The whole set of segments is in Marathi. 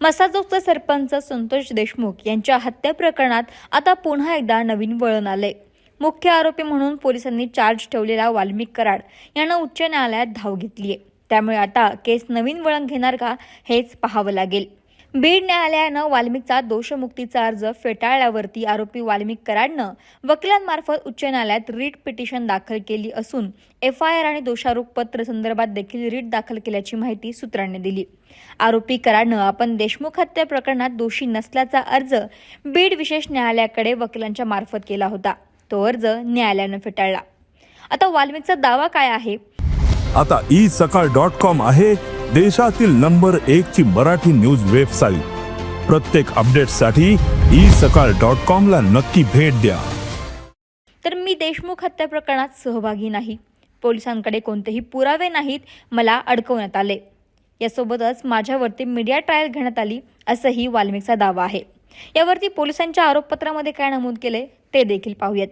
मसाजोगचे सरपंच संतोष देशमुख यांच्या हत्या प्रकरणात आता पुन्हा एकदा नवीन वळण आले मुख्य आरोपी म्हणून पोलिसांनी चार्ज ठेवलेला वाल्मिक कराड यांना उच्च न्यायालयात धाव घेतली आहे त्यामुळे आता केस नवीन वळण घेणार का हेच पाहावं लागेल. बीड न्यायालयानं वाल्मिकचा दोषमुक्तीचा अर्ज फेटाळल्यावरती आरोपी वाल्मिक कराडनं वकिलांमार्फत उच्च न्यायालयात रीट पिटिशन दाखल केली असून एफ आय आर आणि दोषारोप पत्र संदर्भात देखील रीट दाखल केल्याची माहिती सूत्रांनी दिली. आरोपी कराडनं आपण देशमुख हत्या प्रकरणात दोषी नसल्याचा अर्ज बीड विशेष न्यायालयाकडे वकिलांच्या मार्फत केला होता. तो अर्ज न्यायालयानं फेटाळला. आता वाल्मिकचा दावा काय आहे? आता ई सकाळ डॉट कॉम आहे देशातील नंबर एक ची मराठी न्यूज वेबसाईट प्रत्येक अपडेटसाठी ई सकाळ डॉट कॉम ला नक्की भेट द्या. तर मी देशमुख हत्या प्रकरणात सहभागी नाही. पोलिसांकडे कोणतेही पुरावे नाहीत मला अडकवण्यात आले. यासोबतच माझ्यावरती मीडिया ट्रायल घेण्यात आली असंही वाल्मिकचा दावा आहे. यावरती पोलिसांच्या आरोपपत्रामध्ये काय नमूद केले ते देखील पाहूयात.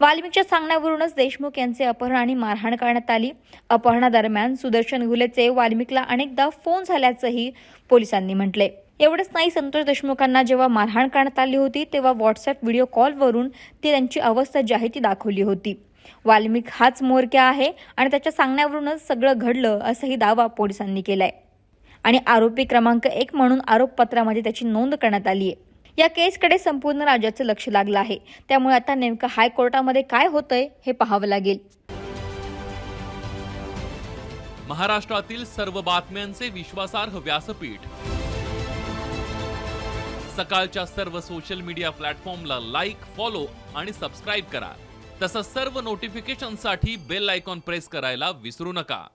वाल्मिकच्या सांगण्यावरूनच देशमुख यांचे अपहरण आणि मारहाण करण्यात आली. अपहरणादरम्यान सुदर्शन घुलेचे वाल्मिकला अनेकदा फोन झाल्याचंही पोलिसांनी म्हटले एवढंच नाही संतोष देशमुखांना जेव्हा मारहाण करण्यात आली होती तेव्हा व्हॉट्सअप व्हिडिओ कॉलवरून ते त्यांची अवस्था जी आहे ती दाखवली होती. वाल्मिक हाच मोरक्या आहे आणि त्याच्या सांगण्यावरूनच सगळं घडलं असंही दावा पोलिसांनी केलाय. आणि आरोपी क्रमांक एक म्हणून आरोपपत्रामध्ये त्याची नोंद करण्यात आली आहे या केसकडे संपूर्ण राज्याचं लक्ष लागलं आहे. त्यामुळे आता नेमकं हायकोर्टामध्ये काय होतंय हे पाहावं लागेल. महाराष्ट्रातील सर्व बातम्यांचे विश्वासार्ह व्यासपीठ. सकाळच्या सर्व सोशल मीडिया प्लॅटफॉर्मला लाईक फॉलो आणि सबस्क्राईब करा. तसंच सर्व नोटिफिकेशनसाठी बेल आयकॉन प्रेस करायला विसरू नका.